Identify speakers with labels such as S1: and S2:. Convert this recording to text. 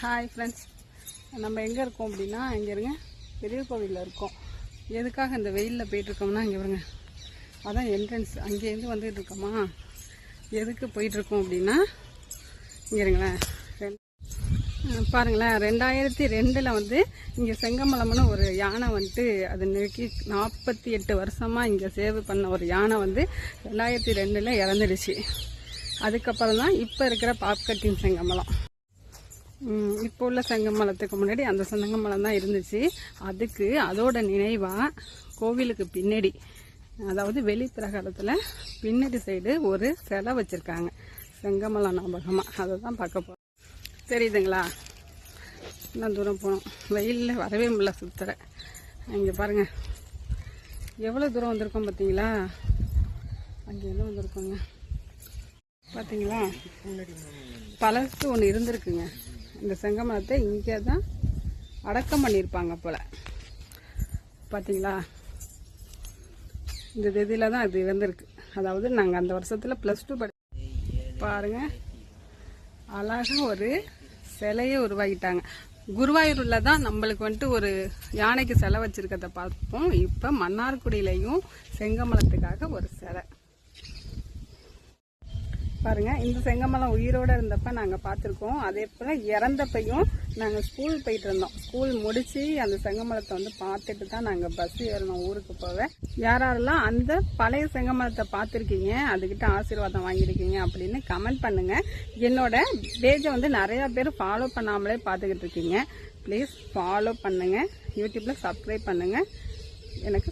S1: Hi friends நம்ம எங்கே இருக்கோம் அப்படின்னா இங்கே இருங்க. பெரிய கோவிலில் இருக்கோம். எதுக்காக இந்த வெயிலில் போயிட்டுருக்கோம்னா இங்கே வருங்க அதான் என்ட்ரன்ஸ் அங்கேருந்து வந்துட்டு இருக்கோமா எதுக்கு போயிட்டுருக்கோம் அப்படின்னா இங்கே இருங்களேன். ரெண்டு பாருங்களேன். ரெண்டாயிரத்தி ரெண்டில் வந்து இங்கே செங்கமலம்னு ஒரு யானை வந்துட்டு அது நெருக்கி நாற்பத்தி எட்டு வருஷமாக இங்கே சேவை பண்ண ஒரு யானை வந்து ரெண்டாயிரத்தி ரெண்டில் இறந்துடுச்சு அதுக்கப்புறம் தான் இப்போ இருக்கிற பாப்கட்டின் செங்கமலம். இப்போ உள்ள செங்கமலத்துக்கு முன்னாடி அந்த சங்கமலம் தான் இருந்துச்சு. அதுக்கு அதோட நினைவாக கோவிலுக்கு பின்னாடி அதாவது வெளி பிரகாரத்தில் பின்னாடி சைடு ஒரு சிலை வச்சுருக்காங்க. செங்கமலம் ஞாபகமாக அதை தான் பார்க்க போகிறோம் தெரியுதுங்களா? இன்னும் தூரம் போகணும் வெயிலில் வரவே முடியல சுத்தர. இங்கே பாருங்கள் எவ்வளோ தூரம் வந்திருக்கோம் பார்த்தீங்களா அங்கேருந்து வந்திருக்கோங்க? பார்த்தீங்களா பழசு ஒன்று இருந்திருக்குங்க. இந்த செங்கமலத்தை இங்கே தான் அடக்கம் பண்ணியிருப்பாங்க போல். பார்த்தீங்களா இந்த தேதியில் தான் அது இருந்திருக்கு அதாவது நாங்கள் அந்த வருஷத்தில் ப்ளஸ் டூ படி பாருங்க. அழகா ஒரு சிலையை உருவாக்கிட்டாங்க. குருவாயூரில் தான் நம்மளுக்கு வந்துட்டு ஒரு யானைக்கு சிலை வச்சுருக்கத பார்ப்போம். இப்போ மன்னார்குடியிலையும் செங்கமலத்துக்காக ஒரு சிலை. பாருங்க இந்த செங்கமலம் உயிரோட இருந்தப்ப நாங்க பார்த்துருக்கோம். அதே போல இறந்தப்பையும் நாங்க ஸ்கூல் போயிட்டு இருந்தோம். ஸ்கூல் முடிச்சு அந்த செங்கமலத்தை வந்து பார்த்துட்டு தான் நாங்க பஸ் ஏறணும் ஊருக்கு போக. யாரெல்லாம் அந்த பழைய செங்கமலத்தை பார்த்துருக்கீங்க அதுகிட்ட ஆசீர்வாதம் வாங்கியிருக்கீங்க அப்படின்னு கமெண்ட் பண்ணுங்க. என்னோட பேஜை வந்து நிறைய பேர் ஃபாலோ பண்ணாமலே பார்த்துக்கிட்டு இருக்கீங்க. ப்ளீஸ் ஃபாலோ பண்ணுங்க. யூடியூப்ல சப்ஸ்கிரைப் பண்ணுங்க. எனக்கு